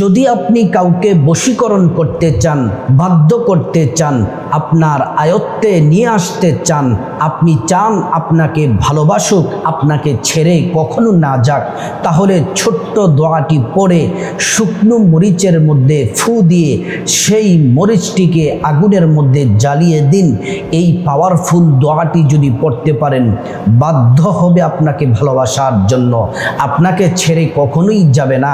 যদি আপনি কাউকে বশীকরণ করতে চান, বাধ্য করতে চান, আপনার আয়ত্তে নিয়ে আসতে চান, আপনি চান আপনাকে ভালোবাসুক, আপনাকে ছেড়ে কখনো না যাক, তাহলে ছোট্ট দোয়াটি পড়ে শুকনো মরিচের মধ্যে ফু দিয়ে সেই মরিচটিকে আগুনের মধ্যে জ্বালিয়ে দিন। এই পাওয়ারফুল দোয়াটি যদি পড়তে পারেন, বাধ্য হবে আপনাকে ভালোবাসার জন্য। আপনাকে ছেড়ে কখনোই যাবে না।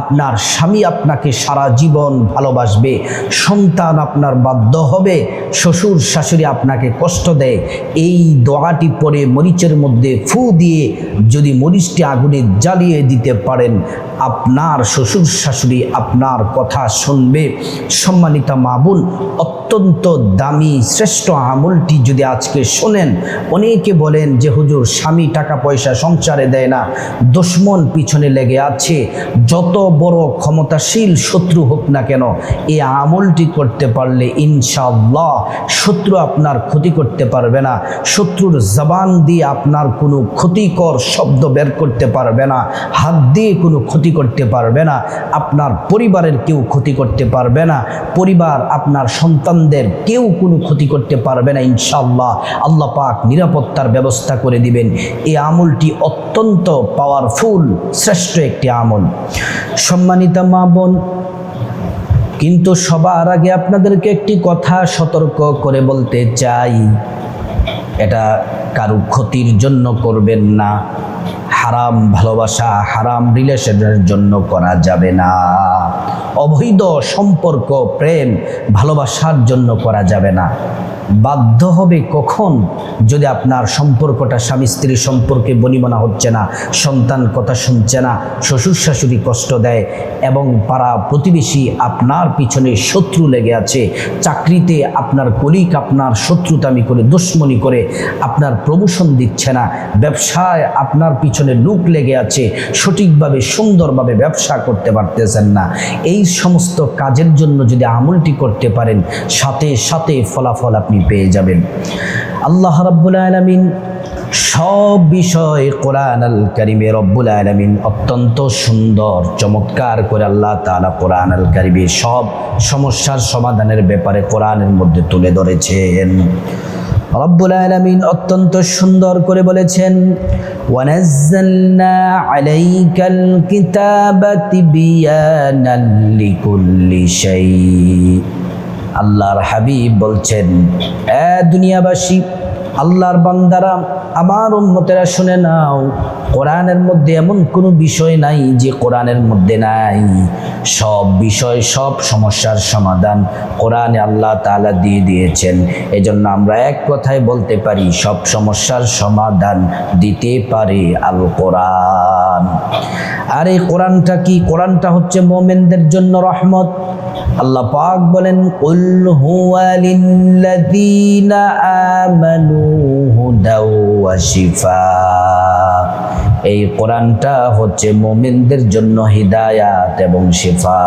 আপনার স্বামী আপনাকে সারা জীবন ভালোবাসবে। সন্তান আপনার বাধ্য হবে। শ্বশুর শাশুড়ি আপনাকে কষ্ট দেয়। এই দোয়াটি পরে মরিচের মধ্যে ফু দিয়ে যদি মরিচটি আগুনে জ্বালিয়ে দিতে পারেন, আপনার শ্বশুর শাশুড়ি আপনার কথা শুনবে। সম্মানিতা মাবুন অত্যন্ত দামি শ্রেষ্ঠ আমলটি যদি আজকে শোনেন, অনেকে বলেন যে, হুজুর, স্বামী টাকা পয়সা সংসারে দেয় না, দুশ্মন পিছনে লেগে আছে, যত বড় ক্ষমতাশীল শত্রু হোক না কেন এই আমলটি করতে পারলে ইনশাআল্লাহ শত্রু আপনার ক্ষতি করতে পারবে না, শত্রুর জবান দিয়ে আপনার কোনো ক্ষতিকর শব্দ বের করতে পারবে না, হাত দিয়ে কোনো ক্ষতি করতে পারবে না, আপনার পরিবারের কেউ ক্ষতি করতে পারবে না, পরিবার আপনার সন্তানদের কেউ কোনো ক্ষতি করতে পারবে না ইনশাল্লাহ আল্লাহ পাক নিরাপত্তার ব্যবস্থা করে দিবেন। এই আমলটি অত্যন্ত পাওয়ারফুল শ্রেষ্ঠ একটি আমল। সম্মানিতা মা বোন, কিন্তু সবার আগে আপনাদেরকে একটি কথা সতর্ক করে বলতে চাই। এটা কারও ক্ষতির জন্য করবেন না। হারাম ভালোবাসা, হারাম রিলেশনের জন্য করা যাবে না। অবৈধ সম্পর্ক, প্রেম ভালোবাসার জন্য করা যাবে না। বাধ্য হবে কখন? যদি আপনার সম্পর্কটা স্বামী স্ত্রীর সম্পর্কে বনিমনা হচ্ছে না, সন্তান কথা শুনছে না, শ্বশুর শাশুড়ি কষ্ট দেয় এবং পাড়া প্রতিবেশী আপনার পিছনে শত্রু লেগে আছে, চাকরিতে আপনার কলিক আপনার শত্রুতামি করে দুশ্মনী করে আপনার প্রমোশন দিচ্ছে না, ব্যবসায় আপনার পিছনে লুক লেগে আছে, সঠিকভাবে, সুন্দরভাবে ব্যবসা করতে পারতেছেন না। এই সমস্ত কাজের জন্য যদি আমলটি করতে পারেন, সাথে সাথে ফলাফল আপনি পেয়ে যাবেন। আল্লাহ রাব্বুল আলামিন সব বিষয় কোরআন আল কারিমে রব্বুল আলমিন অত্যন্ত সুন্দর, চমৎকার করে আল্লাহ তালা কোরআন আল কারিমে সব সমস্যার সমাধানের ব্যাপারে কোরআনের মধ্যে তুলে ধরেছেন। রব্বুল আলমিন অত্যন্ত সুন্দর করে বলেছেন ওয়ানাজ্জালনা আল্লাহর হাবিব বলছেন, এ দুনিয়াবাসী, আল্লাহর বান্দারা, আমার উন্মতেরা শুনে নাও, কোরআনের মধ্যে এমন কোনো বিষয় নাই যে কোরআনের মধ্যে নাই। সব বিষয়, সব সমস্যার সমাধান কোরআনে আল্লাহ তাআলা দিয়ে দিয়েছেন। এজন্য আমরা এক কথায় বলতে পারি, সব সমস্যার সমাধান দিতে পারে আল কোরআন আর এই কোরআনটা কি? কোরআনটা হচ্ছে মোমেনদের জন্য রহমত। আল্লাহ পাক বলেন আমানু শিফা। এই কোরআনটা হচ্ছে মোমিনদের জন্য হিদায়াত এবং শিফা।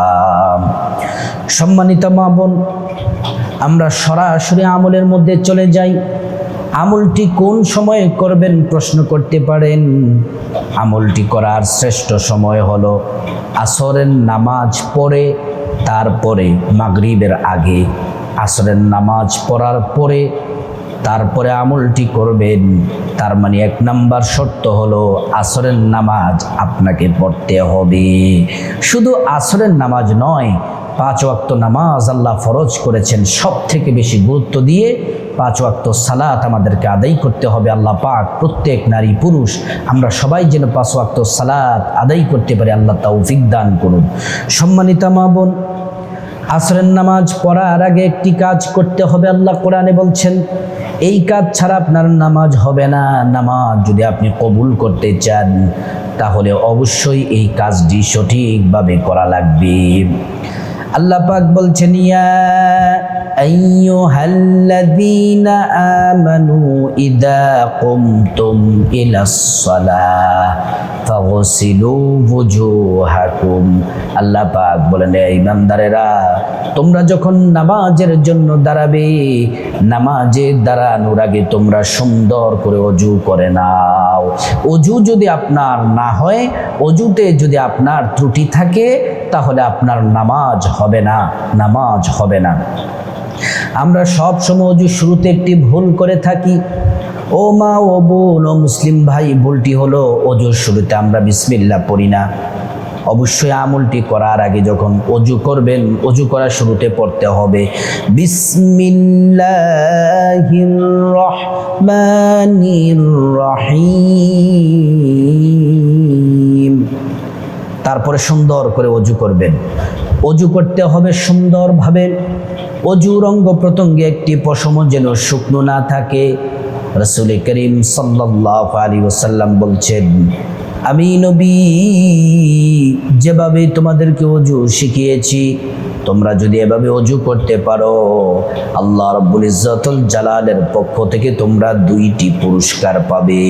সম্মানিত মা বোন, আমরা সরাসরি আমলের মধ্যে চলে যাই। আমলটি কোন সময়ে করবেন প্রশ্ন করতে পারেন। আমলটি করার শ্রেষ্ঠ সময় হলো আসরের নামাজ পড়ে তারপরে মাগরিবের আগে আসরের নামাজ পড়ার পরে তারপরে আমলটি করবেন। তার মানে এক নাম্বার শর্ত হলো আসরের নামাজ আপনাকে পড়তে হবে। শুধু আসরের নামাজ নয়, পাঁচ ওয়াক্ত নামাজ আল্লাহ ফরজ করেছেন। সব থেকে বেশি গুরুত্ব দিয়ে পাঁচ ওয়াক্ত সালাত আমাদেরকে আদায় করতে হবে আল্লাহ পাক। প্রত্যেক নারী পুরুষ, আমরা সবাই যেন পাঁচ ওয়াক্ত সালাত আদায় করতে পারি, আল্লাহ তৌফিক দান করুন। সম্মানিতা মা বোন, আসরের নামাজ পড়ার আগে একটি কাজ করতে হবে, আল্লাহ কোরআনে বলছেন এই কাজ ছাড়া আপনার নামাজ হবে না। নামাজ যদি আপনি কবুল করতে চান, তাহলে অবশ্যই এই কাজটি সঠিকভাবে করা লাগবে। আল্লাহ পাক বলছেন, ইয়া আমানু ইদা কুমতুম ইলাস সালাহ। আল্লাহ পাক বলেন ইমানদারেরা, তোমরা যখন নামাজের জন্য দাঁড়াবে নামাজে দাঁড়ানোর আগে তোমরা সুন্দর করে অজু করে নাও। অজু যদি আপনার না হয়, অজুতে যদি আপনার ত্রুটি থাকে, তাহলে আপনার নামাজ হবে না, নামাজ হবে না। আমরা সব সময় অজু শুরুতে একটি ভুল করে থাকি। ও মা ও বোন ও মুসলিম ভাই, ভুলটি হলো অজুর শুরুতে আমরা বিসমিল্লা পড়ি না। অবশ্যই আমলটি করার আগে যখন অজু করবেন, অজু করার শুরুতে পড়তে হবে। তারপরে সুন্দর করে অজু করবেন। অজু করতে হবে সুন্দরভাবে। অজুর অঙ্গ প্রত্যঙ্গে একটি পশম যেন শুকনো না থাকে। রসুল করিম সাল্লাহ আলী ওসাল্লাম বলছেন, আমি নবী, যেভাবে তোমাদেরকে অজু শিখিয়েছি, তোমরা যদি এভাবে অজু করতে পারো, আল্লাহ রব্বুল ইজ্জতুল জালালের পক্ষ থেকে তোমরা দুইটি পুরস্কার পাবে।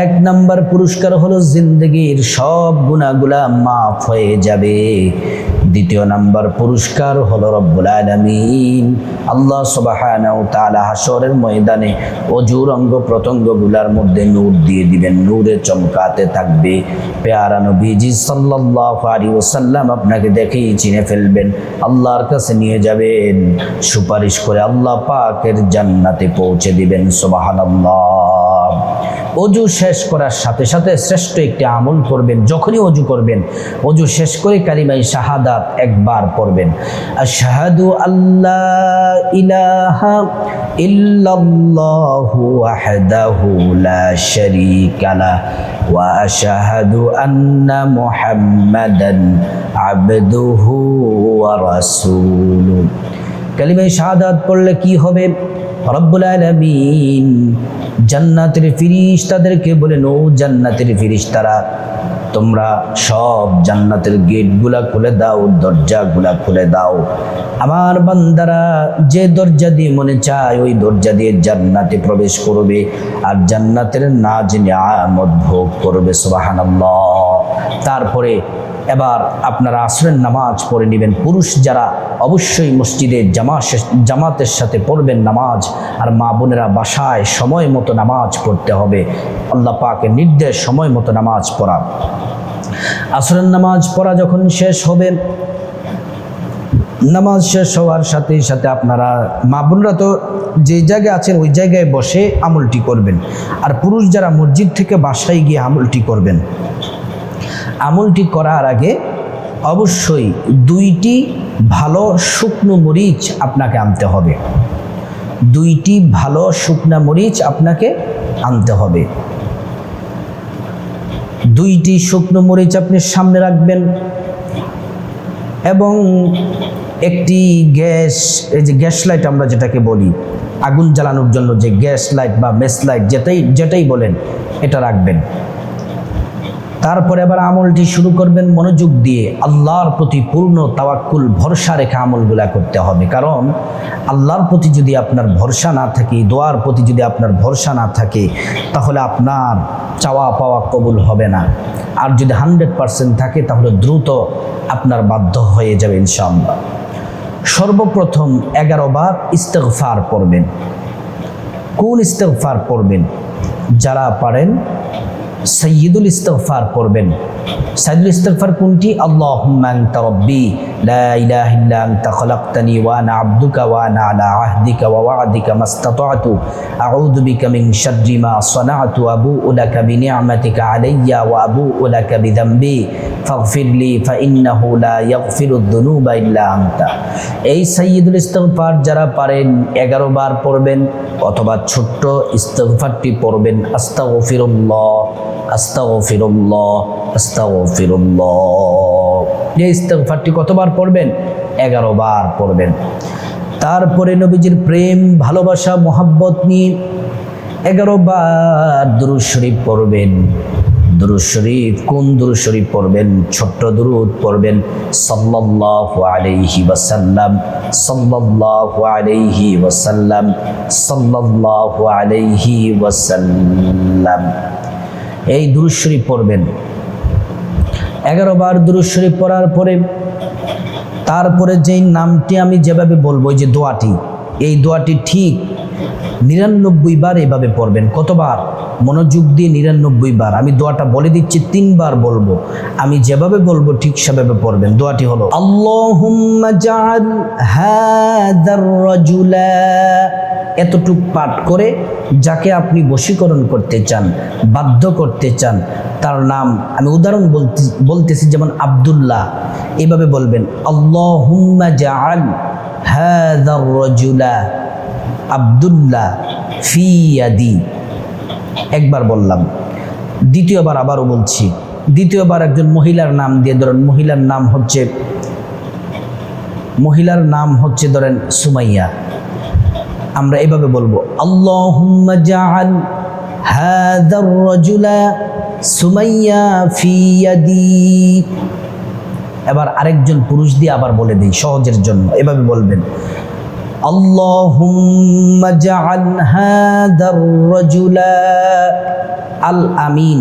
এক নাম্বার পুরস্কার হলো জিন্দগির সব গুণাগুলা মাফ হয়ে যাবে। দ্বিতীয় নাম্বার পুরস্কার হলো রব্বুল আলামিন। আল্লাহ সুবহানাহু তাআলা হাসরের ময়দানে অজুর অঙ্গ প্রত্যঙ্গগুলার মধ্যে নূর দিয়ে দিবেন। নূরে চমকাতে থাকবে। পেয়ারা নবীজি সাল্লাল্লাহু আলাইহি ওয়াসাল্লাম আপনাকে দেখেই চিনে ফেলবেন। আল্লাহর কাছে নিয়ে যাবেন। সুপারিশ করে আল্লাহ পাকের জান্নাতে পৌঁছে দিবেন। সুবহানাল্লাহ। অজু শেষ করার সাথে সাথে শ্রেষ্ঠ একটি আমল করবেন, যখনই অজু করবেন, অজু শেষ করে কালিমাই শাহাদাত একবার পড়বেন। আশহাদু আল্লাহ ইলাহা ইল্লাল্লাহু ওয়াহদাহু লা শারীকা ওয়া আশহাদু আন্না মুহাম্মাদান কালিমাই শাহাদাত পড়লে কি হবে? রব্বুল আলামিন জান্নাতের ফিরিস তাদেরকে বলেন ও জান্নাতের ফিরিস তারা তোমরা সব জান্নাতের গেটগুলা খুলে দাও, দরজাগুলা খুলে দাও। আমার বান্দারা যে দরজা দিয়ে মনে চায়, ওই দরজা দিয়ে জান্নাতে প্রবেশ করবে আর জান্নাতের নাজ নিয়ামত ভোগ করবে, সুবহানাল্লাহ। তারপরে এবার আপনারা আসরের নামাজ পড়ে নেবেন। পুরুষ যারা অবশ্যই মসজিদে জামা জামাতের সাথে পড়বেন নামাজ, আর মা বোনেরা বাসায় সময় মতো নামাজ পড়তে হবে। আল্লাহ পাকের নির্দেশ সময় মতো নামাজ পড়া। আসরের নামাজ পড়া যখন শেষ হবে, নামাজ শেষ হওয়ার সাথে সাথে আপনারা মা বোনরা তো যে জায়গায় আছেন ওই জায়গায় বসে আমলটি করবেন। আর পুরুষ যারা মসজিদ থেকে বাসায় গিয়ে আমলটি করবেন আমলটি করার আগে অবশ্যই দুইটি ভালো শুকনো মরিচ আপনাকে আনতে হবে। দুইটি ভালো শুকনা মরিচ আপনাকে আনতে হবে। দুইটি শুকনো মরিচ আপনি সামনে রাখবেন এবং একটি গ্যাস, এই যে গ্যাস লাইট আমরা যেটাকে বলি, আগুন জ্বালানোর জন্য যে গ্যাস লাইট বা মেস লাইট যেটাই যেটাই বলেন, এটা রাখবেন। তারপরে আবার আমলটি শুরু করবেন মনোযোগ দিয়ে। আল্লাহর প্রতি পূর্ণ তাওয়াক্কুল, ভরসা রেখে আমলগুলা করতে হবে। কারণ আল্লাহর প্রতি যদি আপনার ভরসা না থাকে, দোয়ার প্রতি যদি আপনার ভরসা না থাকে, তাহলে আপনার চাওয়া পাওয়া কবুল হবে না। আর যদি হান্ড্রেড পারসেন্ট থাকে, তাহলে দ্রুত আপনার বাধ্য হয়ে যাবে ইনশাআল্লাহ। সর্বপ্রথম এগারো বার ইস্তেগফার পড়বেন। কোন ইস্তেগফার পড়বেন? যারা পারেন সৈয়দুল ইস্তফার পড়বেন সাইদুল ইস্তফার কোনটি? রব্বি রাব্বি। আনতা খলাকতানি ওয়া আনা আবদুকা ওয়া আনা আলা আহদিকা ওয়া ওয়া'দিকা মাস্তাতা'তু আউযু বিকা মিন শাররি মা সানা'তু আবু'ু লাকা বিনি'মাতিকা আলাইয়া ওয়া আবু'ু লাকা বিযামবি ফাগফির লি ফাইন্নাহু লা ইয়াগফিরুদ যুনুবা ইল্লা আনতা এই সাইয়্যিদুল ইস্তিগফার যারা পারেন 11 বার পড়বেন অথবা ছোট্ট ইস্তিগফারটি পড়বেন, আস্তাগফিরুল্লাহ আস্তাগফিরুল্লাহ আস্তাগফিরুল্লাহ। এই ইস্তেগফারটি কতবার পড়বেন? এগারো বার পড়বেন। তারপরে নবীজির প্রেম, ভালোবাসা, মোহাব্বত নিয়ে এগারো বার দুরুদ শরীফ পড়বেন। দুরুদ শরীফ কোন দুরুদ শরীফ পড়বেন? ছোট্ট দুরুদ পড়বেন। সাল্লাল্লাহু আলাইহি ওয়াসাল্লাম, সাল্লাল্লাহু আলাইহি ওয়াসাল্লাম, সাল্লাল্লাহু আলাইহি ওয়াসাল্লাম। এই দুরুদ শরীফ পড়বেন। এগারো বার দুরুদ শরীফ পড়ার পরে, তারপরে যেই নামটি আমি যেভাবে বলব যে দোয়াটি, এই দোয়াটি ঠিক নিরানব্বই বার এভাবে পড়বেন। কতবার? মনোযোগ দিয়ে নিরানব্বই বার। আমি দোয়াটা বলে দিচ্ছি, তিনবার বলব। আমি যেভাবে বলব, ঠিক সেভাবে পড়বেন। দোয়াটি হলো রাজুলা। এতটুক পাঠ করে যাকে আপনি বশীকরণ করতে চান, বাধ্য করতে চান, তার নাম আমি উদাহরণ বলতে, বলতেছি যেমন আব্দুল্লাহ। এভাবে বলবেন, আল্লাহুম্মা ফিয়াদি একবার বললাম। দ্বিতীয়বার আবারও বলছি। দ্বিতীয়বার একজন মহিলার নাম দিয়ে ধরেন, মহিলার নাম হচ্ছে, মহিলার নাম হচ্ছে ধরেন সুমাইয়া। আমরা এভাবে বলব সুমাইয়া এবার আরেকজন পুরুষ দিয়ে আবার বলে দিই, সহজের জন্য, এভাবে বলবেন আল আমিন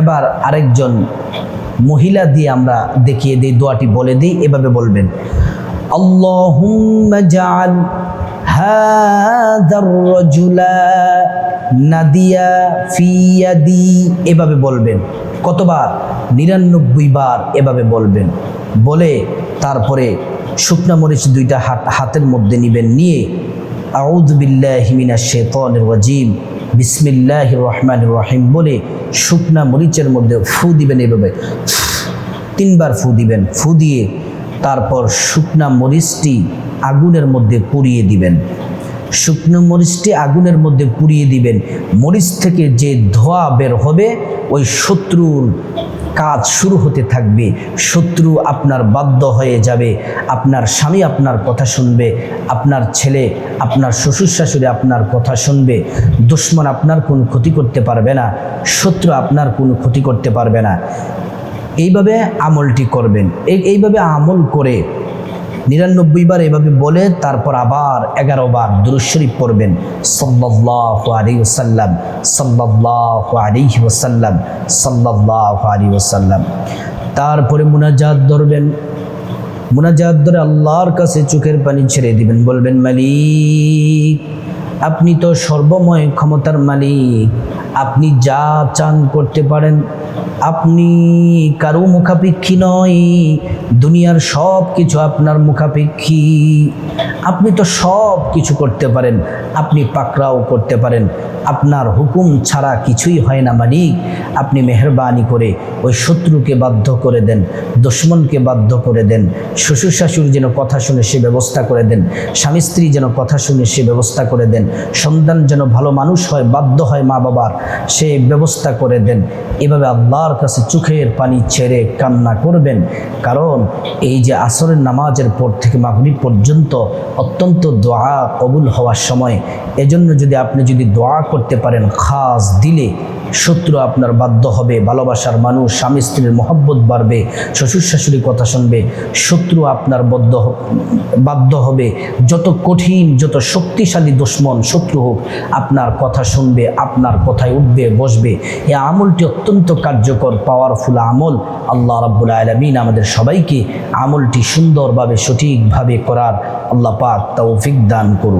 এবার আরেকজন মহিলা দিয়ে আমরা দেখিয়ে দিই, দোয়াটি বলে দিই, এভাবে বলবেন আল্লাহুম্মা জাআল হাদার রাজুলা নাদিয়া ফি ইয়াদি। এভাবে বলবেন। কতবার? নিরানব্বই বার এভাবে বলবেন। বলে তারপরে শুকনা মরিচ দুইটা হাত, হাতের মধ্যে নিবেন, নিয়ে আউদ বিল্লাহি মিনাশ শাইতানির রাজিম বিসমিল্লাহ রহমান রহিম বলে শুকনা মরিচের মধ্যে ফু দিবেন এভাবে। তিনবার ফু দিবেন। ফু দিয়ে তারপর শুকনা মরিচটি আগুনের মধ্যে পুড়িয়ে দিবেন। শুকনো মরিচটি আগুনের মধ্যে পুড়িয়ে দিবেন। মরিচ থেকে যে ধোয়া বের হবে, ওই শত্রুর কাজ শুরু হতে থাকবে। শত্রু আপনার বাধ্য হয়ে যাবে। আপনার স্বামী আপনার কথা শুনবে। আপনার ছেলে, আপনার শ্বশুর শাশুড়ি আপনার কথা শুনবে। দুশ্মন আপনার কোনো ক্ষতি করতে পারবে না। শত্রু আপনার কোনো ক্ষতি করতে পারবে না। এইভাবে আমলটি করবেন। এই এইভাবে আমল করে নিরানব্বই বার এভাবে বলে তারপর আবার এগারো বার দুরুশরীফ পড়বেন। সাল্লাহ আলী ওসাল্লাম সাল্লাহ আলী ওসাল্লাম সাল্লাহ আলী ওসাল্লাম তারপরে মুনাজাত ধরবেন। মুনাজাত ধরে আল্লাহর কাছে চোখের পানি ছেড়ে দিবেন, বলবেন, মালিক, আপনি তো সর্বময় ক্ষমতার মালিক। আপনি যা চান করতে পারেন। আপনি কারও মুখাপেক্ষী নয়। দুনিয়ার সব কিছু আপনার মুখাপেক্ষী। আপনি তো সব কিছু করতে পারেন। আপনি পাকড়াও করতে পারেন। আপনার হুকুম ছাড়া কিছুই হয় না মালিক। আপনি মেহরবানি করে ওই শত্রুকে বাধ্য করে দেন, দুশ্মনকে বাধ্য করে দেন। শ্বশুর শাশুড়ি যেন কথা শুনে সে ব্যবস্থা করে দেন। স্বামী স্ত্রী যেন কথা শুনে সে ব্যবস্থা করে দেন। সন্তান যেন ভালো মানুষ হয়, বাধ্য হয় মা বাবার সে ব্যবস্থা করে দেন। এভাবে আল্লাহর কাছে চোখের পানি ছেড়ে কান্না করবেন। কারণ এই যে আসরের নামাজের পর থেকে মাগরিব পর্যন্ত অত্যন্ত দোয়া কবুল হওয়ার সময়, এজন্য যদি আপনি যদি দোয়া করতে পারেন, খাস দিলে শত্রু আপনার বাধ্য হবে, ভালোবাসার মানুষ, স্বামী স্ত্রীর মহব্বত বাড়বে, শ্বশুর শাশুড়ি কথা শুনবে, শত্রু আপনার বদ্ধ বাধ্য হবে। যত কঠিন, যত শক্তিশালী দুশ্মন শত্রু হোক, আপনার কথা শুনবে, আপনার কথায় উঠবে, বসবে। এ আমলটি অত্যন্ত কার্যকর পাওয়ারফুল আমল। আল্লাহ রাব্বুল আলমিন আমাদের সবাইকে আমলটি সুন্দরভাবে, সঠিকভাবে করার আল্লাহ পাক তৌফিক দান করুন।